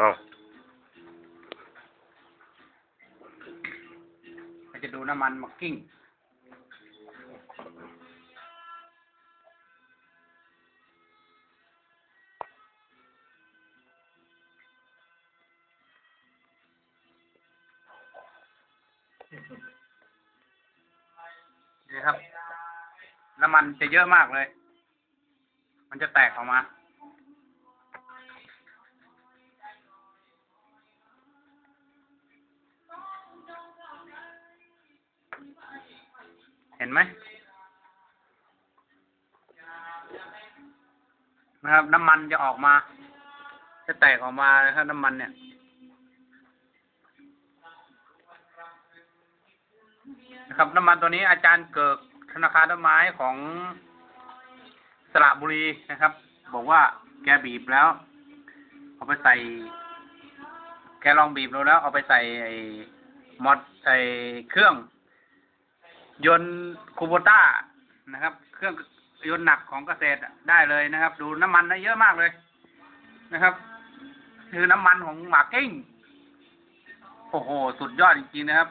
อ้าวเราจะดูน้ำมันมากิ้ง นี่ครับ น้ำมันจะเยอะมากเลย มันจะแตกออกมา เห็นไหมนะครับ น้ำมันจะออกมา จะแตกออกมานะครับน้ำมันเนี่ยนะครับ น้ำมันตัวนี้อาจารย์เกิดธนาคารต้นไม้ของสระบุรีนะครับ บอกว่าแกบีบแล้ว เอาไปใส่ แกลองบีบดูแล้ว เอาไปใส่ไอ้มอดใส่เครื่อง ยนต์คูโบต้านะครับ เครื่องยนต์หนักของเกษตรอะได้เลยนะครับ ดูน้ำมันได้เยอะมากเลยนะครับ คือน้ำมันของหมากกิ้งโอ้โห สุดยอดจริงๆนะครับ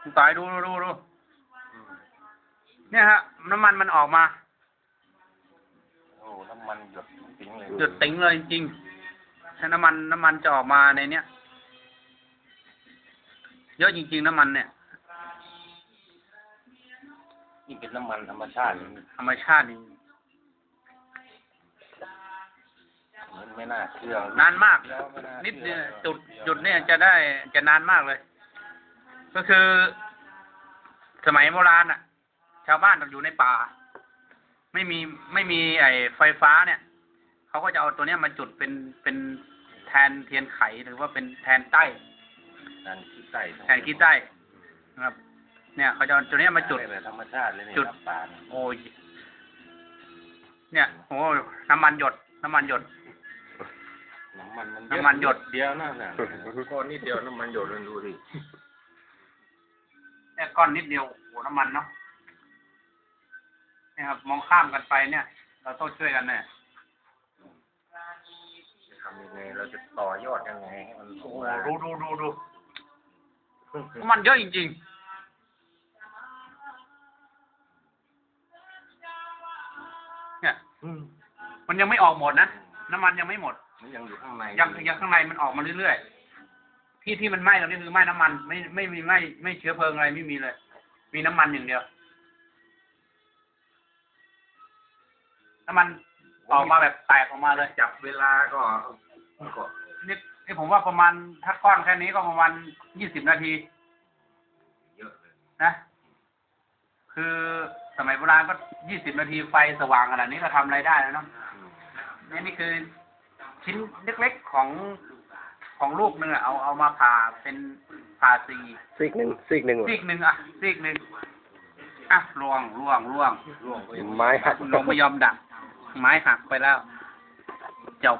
คุณต่อยดูดูดูดูเนี่ยฮะ น้ำมันมันออกมา โอ้ น้ำมันหยดติ๋งเลยหยุดติ๋งเลยจริงๆ ถ้าน้ำมันน้ำมันจะออกมาในเนี้ยเยอะจริงๆน้ำมันเนี่ย นี่เป็นน้ำมันธรรมชาติธรรมชาตินี่มันไม่น่าเชื่อนานมากแล้วไม่านิดชื่เนี่อยจุดจุดเนี่ยจะได้จะนานมากเลย ก็คือ สมัยโบราณอะ ชาวบ้านต้องอยู่ในป่า ไม่มีไม่มีไอ้ไฟฟ้าเนี่ยเขาก็จะเอาตัวเนี้ยมาจุดเป็นเป็น แทนเทียนไขหรือว่าเป็นแทนใต้นั่นขี้ไส้แทนขี้ใต้นะครับ เนี่ยเขาจะเอาตัวเนี้ยมาจุดแบบธรรมชาติเลยเนี่ยจุด น้ำป่าเนี่ยโอ้ยเนี่ยโอ้ยน้ำมันหยด น้ำมันหยด น้ำมันมันน้ำมันหยด เดียวนะน่ะก้อนนิดเดียวน้ำมันหยดเลยดูดิแค่ก้อนนิดเดียวโอ้โหน้ำมันเนาะเนี่ยครับมองข้ามกันไปเนี่ย เราต้องช่วยกันเนี่ย จะทำยังไง เราจะต่อยอดยังไงให้มันโอ้โหดูดูดูดูน้ำมันเยอะจริงๆ เนี่ย อืมมันยังไม่ออกหมดนะ น้ำมันยังไม่หมด มันยังอยู่ข้างในยังยังข้างในมันออกมาเรื่อยๆ ที่ที่มันไหม้ตรงนี้คือไหม้น้ำมัน ไม่ไม่มีไหม้ไม่เชื้อเพลิงอะไรไม่มีเลย มีน้ำมันอย่างเดียว น้ำมันออกมาแบบแตกออกมาเลย จับเวลาก็ก็ นี่นี่ผมว่าประมาณถ้าก้อนแค่นี้ก็ประมาณยี่สิบนาที เยอะเลยนะ คือสมัยโบราณก็ยี่สิบนาทีไฟสว่างขนาดนี้ก็ทำอะไรได้แล้วเนาะอืมนี่นี่คือชิ้นเล็กๆของของลูกหนึ่งอะเอาเอามาผ่าเป็นผ่าสีซีกหนึ่งซีกหนึ่งซีกหนึ่งอะซีกหนึ่งอะล่วงล่วงล่วงร่วงก็ยังไม้หัก ลงไม่ยอมดัก ไม้หักไปแล้วจบ